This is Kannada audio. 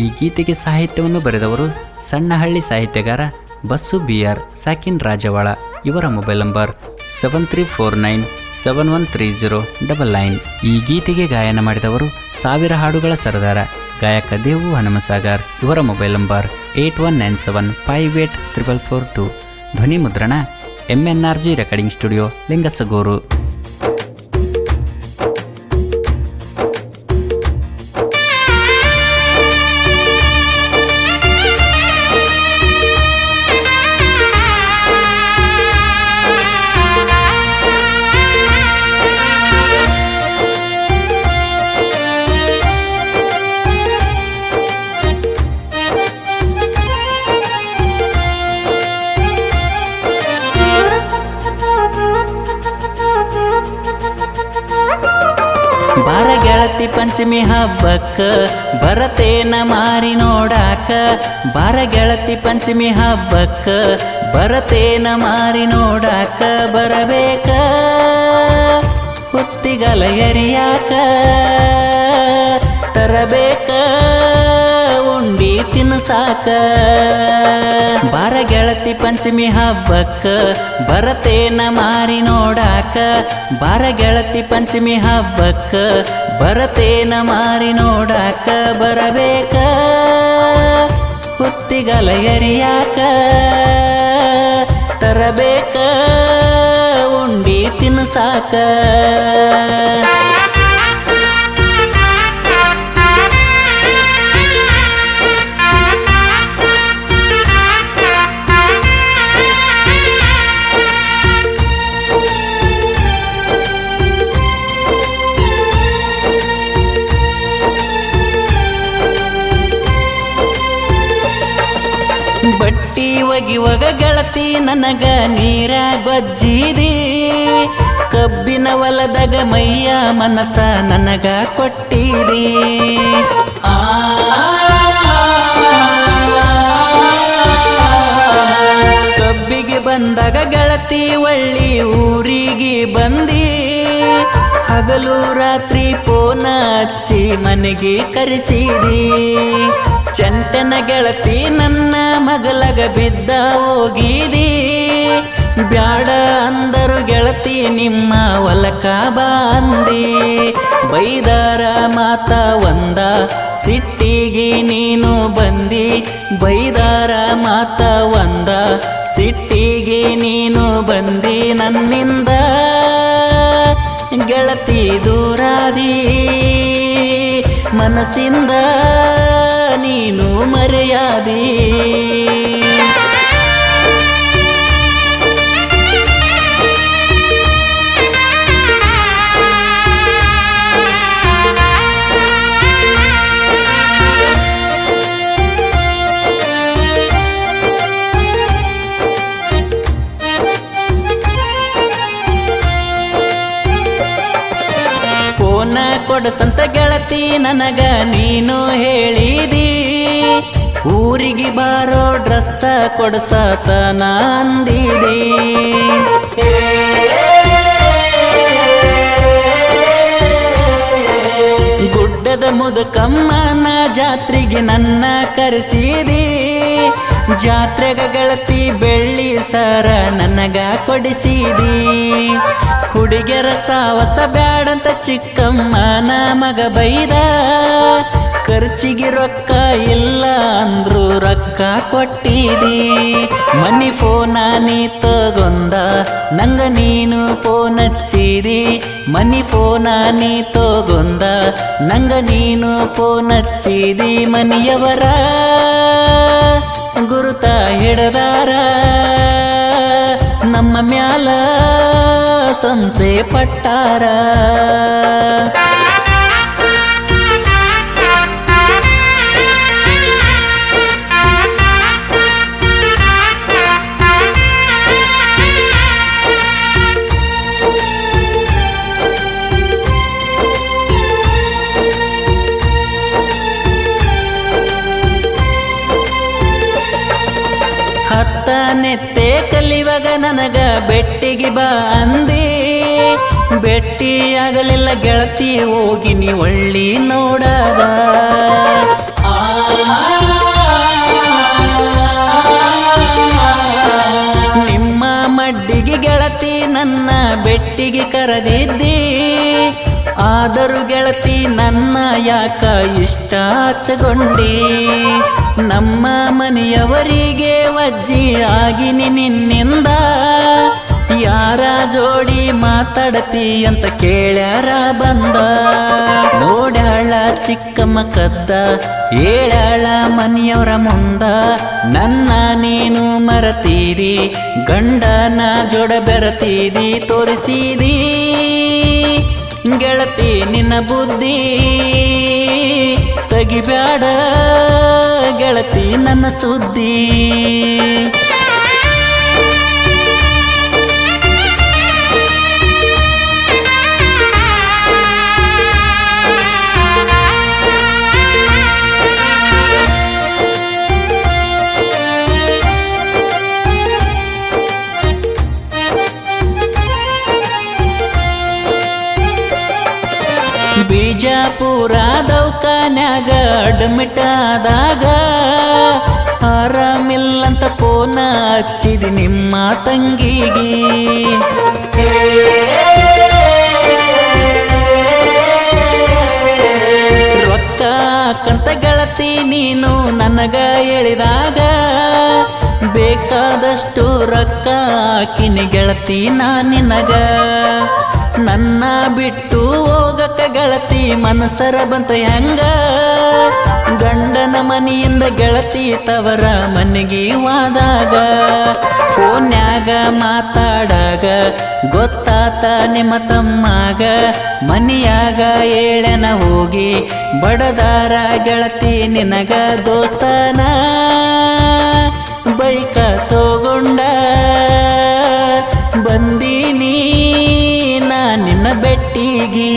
ಈ ಗೀತೆಗೆ ಸಾಹಿತ್ಯವನ್ನು ಬರೆದವರು ಸಣ್ಣಹಳ್ಳಿ ಸಾಹಿತ್ಯಗಾರ ಬಸ್ಸು ಬಿ ಆರ್ ಸಾಕಿನ್ ರಾಜವಾಳ. ಇವರ mobile number seven three four nine seven one three zero double nine. ಈ ಗೀತೆಗೆ ಗಾಯನ ಮಾಡಿದವರು ಸಾವಿರ ಹಾಡುಗಳ ಸರದಾರ ಗಾಯಕ ದೇವು ಹನುಮಸಾಗರ್. ಇವರ mobile number eight one nine seven five eight triple four two. ಧ್ವನಿ ಮುದ್ರಣ M N R G recording studio Lingasugur. ಬಾರ ಗೆಳತಿ ಪಂಚಮಿ ಹಬ್ಬಕ್ಕ ಬರತೇನ ಮಾರಿ ನೋಡಾಕ. ಬಾರ ಗೆಳತಿ ಪಂಚಮಿ ಹಬ್ಬಕ್ಕ ಬರತೇನ ಮಾರಿ ನೋಡಾಕ ಬರಬೇಕ. ಹುತ್ತಿಗಲ ಎರಿಯಾಕ. ಬರ ಬಾರ ಗೆಳತಿ ಪಂಚಮಿ ಹಬ್ಬಕ್ಕ ಬರತೇನ ಮಾರಿ ನೋಡಾಕ. ಬಾರ ಗೆಳತಿ ಪಂಚಮಿ ಹಬ್ಬಕ್ಕ ಬರತೇನ ಮಾರಿ ನೋಡಾಕ ಬರಬೇಕ. ಹುತ್ತಿಗಲ ಎರಿಯಾಕ ತರಬೇಕ. ಉಂಡಿ ತಿನ್ಸಾಕ ಒಗಿವಗ ಗೆಳತಿ ನನಗ ನೀರ ಗೊಜ್ಜಿದಿ ಕಬ್ಬಿನ ಹೊಲದಾಗ ಮೈಯ ಮನಸ ನನಗ ಕೊಟ್ಟಿದಿ ಕಬ್ಬಿಗೆ ಬಂದಾಗ ಗೆಳತಿ ಒಳ್ಳಿ ಊರಿಗೆ ಬಂದಿ ಹಗಲು ರಾತ್ರಿ ಪೋನ ಹಚ್ಚಿ ಮನೆಗೆ ಕರೆಸಿದಿ ಚಂಟನ ಗೆಳತಿ ನನ್ನ ಬಿದ್ದ ಹೋಗಿದಿ. ಬ್ಯಾಡ ಅಂದರು ಗೆಳತಿ ನಿಮ್ಮ ಹೊಲಕ ಬಂದಿ. ಬೈದಾರ ಮಾತ ಒಂದ, ಸಿಟ್ಟಿಗೆ ನೀನು ಬಂದಿ. ಬೈದಾರ ಮಾತ ಒಂದ, ಸಿಟ್ಟಿಗೆ ನೀನು ಬಂದಿ. ನನ್ನಿಂದ ಗೆಳತಿ ದೂರಾದಿ. ಮನಸ್ಸಿಂದ ನೀನು ಮರೆಯಾದಿ. ಕೊಡಸಂತ ಗೆಳತಿ, ನನಗ ನೀನು ಹೇಳಿದಿ. ಊರಿಗೆ ಬಾರೋ ಡ್ರೆಸ್ಸ ಕೊಡಸತ ಅಂದಿದಿ ಗುಡ್ಡದ ಮುದುಕಮ್ಮನ ಜಾತ್ರೆಗೆ ನನ್ನ ಕರೆಸಿದಿ. ಜಾತ್ರೆಗ ಗೆಳತಿ ಬೆಳ್ಳಿ ಸರ ನನಗ ಕೊಡಿಸಿದಿ. ಹುಡುಗಿಯರ ಸಾವಸ ಬ್ಯಾಡಂತ ಚಿಕ್ಕಮ್ಮ ಮಗ ಬೈದ. ಖರ್ಚಿಗೆ ರೊಕ್ಕ ಇಲ್ಲ ಅಂದ್ರು ರೊಕ್ಕ ಕೊಟ್ಟಿದಿ. ಮನಿ ಫೋನ ನೀ ತಗೊಂದ ನಂಗ ನೀನು ಫೋನ್ ಹಚ್ಚಿದಿ. ಮನಿ ಫೋನ ನೀ ತಗೊಂದ ನಂಗ ನೀನು ಫೋನ್ ಹಚ್ಚಿದಿ ಮನಿಯವರ. ಗುರುತ ಹಿಡದಾರ. ನಮ್ಮ ಮ್ಯಾಲ ಸಂಸೆ ಪಟ್ಟಾರ. ಬೆಟ್ಟಿಗೆ ಬಾ ಅಂದೆ. ಬೆಟ್ಟಿಯಾಗಲಿಲ್ಲ ಗೆಳತಿ, ಹೋಗಿ ನೀ ಒಳ್ಳಿ ನೋಡದ. ನಿಮ್ಮ ಮಡ್ಡಿಗೆ ಗೆಳತಿ, ನನ್ನ ಬೆಟ್ಟಿಗೆ ಕರೆದಿದ್ದಿ. ಆದರೂ ಗೆಳತಿ, ನನ್ನ ಯಾಕ ಇಷ್ಟಾಚಗೊಂಡಿ ನಮ್ಮ ಮನೆಯವರಿಗೆ ವಜ್ಜಿ ಆಗಿನಿ ನಿನ್ನಿಂದ ಯಾರ ಜೋಡಿ ಮಾತಾಡತಿ ಅಂತ ಕೇಳ್ಯಾರ ಬಂದ. ನೋಡ್ಯಾಳ ಚಿಕ್ಕಮ್ಮ ಕದ್ದ ಏಳಾಳ ಮನೆಯವರ ಮುಂದ. ನನ್ನ ನೀನು ಮರತೀದಿ, ಗಂಡನ ಜೋಡ ಬೆರತೀದಿ, ತೋರಿಸಿದಿ. ಗೆಳತಿ ನಿನ್ನ ಬುದ್ಧಿ ತಗಿಬ್ಯಾಡ, ಗೆಳತಿ ನನ್ನ ಸುದ್ದಿ. ದೌಖಾನ್ಯಾಗ ಅಡ್ಮಿಟ್ ಆದಾಗ ಆರಾಮಿಲ್ಲಂತ ಫೋನ ಹಚ್ಚಿದಿ ನಿಮ್ಮ ತಂಗಿಗೆ. ರೊಕ್ಕ ಕಂತ ಗೆಳತಿ ನೀನು ನನಗ ಹೇಳಿದಾಗ ಬೇಕಾದಷ್ಟು ರೊಕ್ಕ ಹಾಕಿನಿ ಗೆಳತಿ ನಾ ನಿನಗ. ನನ್ನ ಬಿಟ್ಟು ಗೆಳತಿ ಮನಸರ ಬಂತ ಹೆಂಗ? ಗಂಡನ ಮನೆಯಿಂದ ಗೆಳತಿ ತವರ ಮನೆಗೆ ವಾದಾಗ. ಫೋನ್ಯಾಗ ಮಾತಾಡಾಗ, ಗೊತ್ತಾತ ನಿಮ್ಮ ತಮ್ಮಾಗ. ಮನಿಯಾಗ ಏಳನ ಹೋಗಿ, ಬಡದಾರ ಗೆಳತಿ ನಿನಗ ದೋಸ್ತನ? ಬೈಕ ಬೆಟ್ಟಿಗೆ.